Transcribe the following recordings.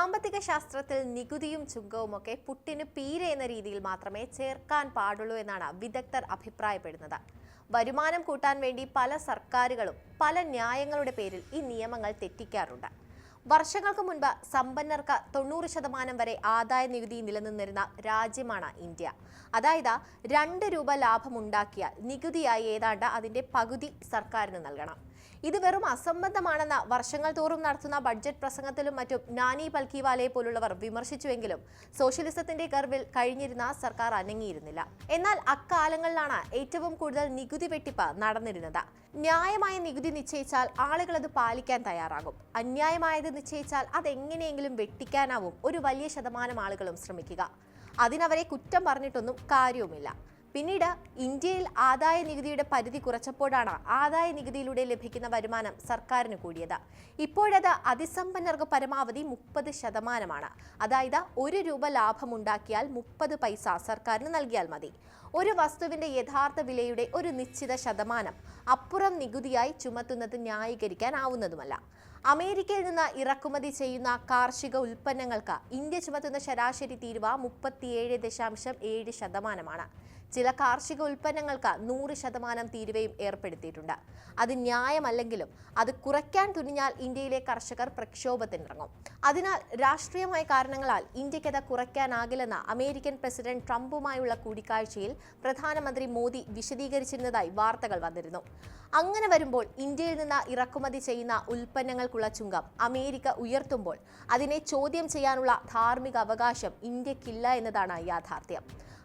സാമ്പത്തിക ശാസ്ത്രത്തിൽ നികുതിയും ചുങ്കവും ഒക്കെ പുട്ടിന് പീര എന്ന രീതിയിൽ മാത്രമേ ചേർക്കാൻ പാടുള്ളൂ എന്നാണ് വിദഗ്ധർ അഭിപ്രായപ്പെടുന്നത്. വരുമാനം കൂട്ടാൻ വേണ്ടി പല സർക്കാരുകളും പല ന്യായങ്ങളുടെ പേരിൽ ഈ നിയമങ്ങൾ തെറ്റിക്കാറുണ്ട്. വർഷങ്ങൾക്ക് മുൻപ് സമ്പന്നർക്ക് തൊണ്ണൂറ് ശതമാനം വരെ ആദായ നികുതി നിലനിന്നിരുന്ന രാജ്യമാണ് ഇന്ത്യ. അതായത് രണ്ട് രൂപ ലാഭമുണ്ടാക്കിയാൽ നികുതിയായി ഏതാണ്ട് അതിന്റെ പകുതി സർക്കാരിന് നൽകണം. ഇത് വെറും അസംബന്ധമാണെന്ന വർഷങ്ങൾ തോറും നടത്തുന്ന ബഡ്ജറ്റ് പ്രസംഗത്തിലും മറ്റും നാനി പൽക്കിവാലയെ പോലുള്ളവർ വിമർശിച്ചുവെങ്കിലും സോഷ്യലിസത്തിന്റെ കർവിൽ കഴിഞ്ഞിരുന്ന സർക്കാർ അനങ്ങിയിരുന്നില്ല. എന്നാൽ അക്കാലങ്ങളിലാണ് ഏറ്റവും കൂടുതൽ നികുതി വെട്ടിപ്പ് നടന്നിരുന്നത്. ന്യായമായ നികുതി നിശ്ചയിച്ചാൽ ആളുകൾ അത് പാലിക്കാൻ തയ്യാറാകും. അന്യായമായത് നിശ്ചയിച്ചാൽ അതെങ്ങനെയെങ്കിലും വെട്ടിക്കാനാവും ഒരു വലിയ ശതമാനം ആളുകളും ശ്രമിക്കുക. അതിനവരെ കുറ്റം പറഞ്ഞിട്ടൊന്നും കാര്യവുമില്ല. പിന്നീട് ഇന്ത്യയിൽ ആദായ നികുതിയുടെ പരിധി കുറച്ചപ്പോഴാണ് ആദായ നികുതിയിലൂടെ ലഭിക്കുന്ന വരുമാനം സർക്കാരിന് കൂടിയത്. ഇപ്പോഴത് അതിസമ്പന്നർക്ക് പരമാവധി മുപ്പത് ശതമാനമാണ്. അതായത് ഒരു രൂപ ലാഭമുണ്ടാക്കിയാൽ മുപ്പത് പൈസ സർക്കാരിന് നൽകിയാൽ മതി. ഒരു വസ്തുവിന്റെ യഥാർത്ഥ വിലയുടെ ഒരു നിശ്ചിത ശതമാനം അപ്പുറം നികുതിയായി ചുമത്തുന്നത് ന്യായീകരിക്കാനാവുന്നതുമല്ല. അമേരിക്കയിൽ നിന്ന് ഇറക്കുമതി ചെയ്യുന്ന കാർഷിക ഉൽപ്പന്നങ്ങൾക്ക് ഇന്ത്യ ചുമത്തുന്ന ശരാശരി തീരുവ മുപ്പത്തിയേഴ് ദശാംശം ഏഴ് ശതമാനമാണ്. ചില കാർഷിക ഉൽപ്പന്നങ്ങൾക്ക് നൂറ് ശതമാനം തീരുവയും ഏർപ്പെടുത്തിയിട്ടുണ്ട്. അത് ന്യായമല്ലെങ്കിലും അത് കുറയ്ക്കാൻ തുനിഞ്ഞാൽ ഇന്ത്യയിലെ കർഷകർ പ്രക്ഷോഭത്തിനിറങ്ങും. അതിനാൽ രാഷ്ട്രീയമായ കാരണങ്ങളാൽ ഇന്ത്യക്കത് കുറയ്ക്കാനാകില്ലെന്ന അമേരിക്കൻ പ്രസിഡന്റ് ട്രംപുമായുള്ള കൂടിക്കാഴ്ചയിൽ പ്രധാനമന്ത്രി മോദി വിശദീകരിച്ചിരുന്നതായി വാർത്തകൾ വന്നിരുന്നു. അങ്ങനെ വരുമ്പോൾ ഇന്ത്യയിൽ നിന്ന് ഇറക്കുമതി ചെയ്യുന്ന ഉൽപ്പന്നങ്ങൾക്കുള്ള ചുങ്കം അമേരിക്ക ഉയർത്തുമ്പോൾ അതിനെ ചോദ്യം ചെയ്യാനുള്ള ധാർമ്മിക അവകാശം ഇന്ത്യക്കില്ല എന്നതാണ് യാഥാർത്ഥ്യം.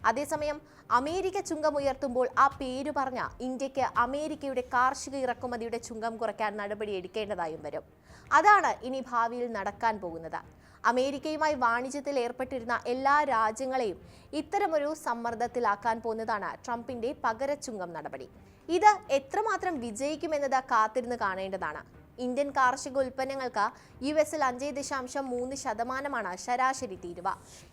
അതേസമയം അമേരിക്ക ചുങ്കം ഉയർത്തുമ്പോൾ ആ പേര് പറഞ്ഞ ഇന്ത്യയ്ക്ക് അമേരിക്കയുടെ കാർഷിക ഇറക്കുമതിയുടെ ചുങ്കം കുറയ്ക്കാൻ നടപടി എടുക്കേണ്ടതായും വരും. അതാണ് ഇനി ഭാവിയിൽ നടക്കാൻ പോകുന്നത്. അമേരിക്കയുമായി വാണിജ്യത്തിൽ ഏർപ്പെട്ടിരുന്ന എല്ലാ രാജ്യങ്ങളെയും ഇത്തരമൊരു സമ്മർദ്ദത്തിലാക്കാൻ പോകുന്നതാണ് ട്രംപിന്റെ പകരച്ചുങ്കം നടപടി. ഇത് എത്രമാത്രം വിജയിക്കുമെന്നത് കാത്തിരുന്ന് കാണേണ്ടതാണ്. ഇന്ത്യൻ കാർഷിക ഉൽപ്പന്നങ്ങൾക്ക് യു എസിൽ അഞ്ച് ദശാംശം മൂന്ന് ശതമാനമാണ് ശരാശരി തീരുവ.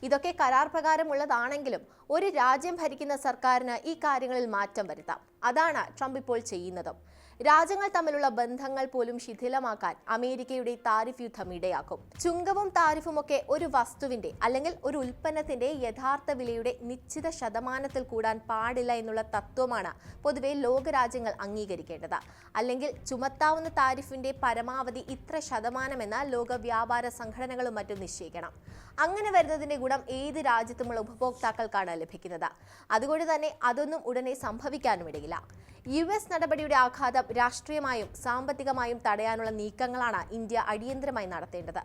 ഇതൊക്കെ കരാർ പ്രകാരമുള്ളതാണെങ്കിലും ഒരു രാജ്യം ഭരിക്കുന്ന സർക്കാരിന് ഈ കാര്യങ്ങളിൽ മാറ്റം വരുത്താം. അതാണ് ട്രംപ് ഇപ്പോൾ ചെയ്യുന്നത്. രാജ്യങ്ങൾ തമ്മിലുള്ള ബന്ധങ്ങൾ പോലും ശിഥിലമാക്കാൻ അമേരിക്കയുടെ താരിഫ് യുദ്ധം ഇടയാക്കും. ചുങ്കവും താരിഫും ഒക്കെ ഒരു വസ്തുവിന്റെ അല്ലെങ്കിൽ ഒരു ഉൽപ്പന്നത്തിന്റെ യഥാർത്ഥ വിലയുടെ നിശ്ചിത ശതമാനത്തിൽ കൂടാൻ പാടില്ല എന്നുള്ള തത്വമാണ് പൊതുവെ ലോകരാജ്യങ്ങൾ അംഗീകരിക്കേണ്ടത്. അല്ലെങ്കിൽ ചുമത്താവുന്ന താരിഫിന്റെ പരമാവധി ഇത്ര ശതമാനമെന്ന ലോക വ്യാപാര സംഘടനകളും മറ്റും നിശ്ചയിക്കണം. അങ്ങനെ വരുന്നതിന്റെ ഗുണം ഏത് രാജ്യത്തുമുള്ള ഉപഭോക്താക്കൾക്കാണ് ലഭിക്കുന്നത്. അതുകൊണ്ട് തന്നെ അതൊന്നും ഉടനെ സംഭവിക്കാനും ഇടയില്ല യു എസ് നടപടിയുടെ ആഘാതം രാഷ്ട്രീയമായും സാമ്പത്തികമായും തടയാനുള്ള നീക്കങ്ങളാണ് ഇന്ത്യ അടിയന്തരമായി നടത്തേണ്ടത്.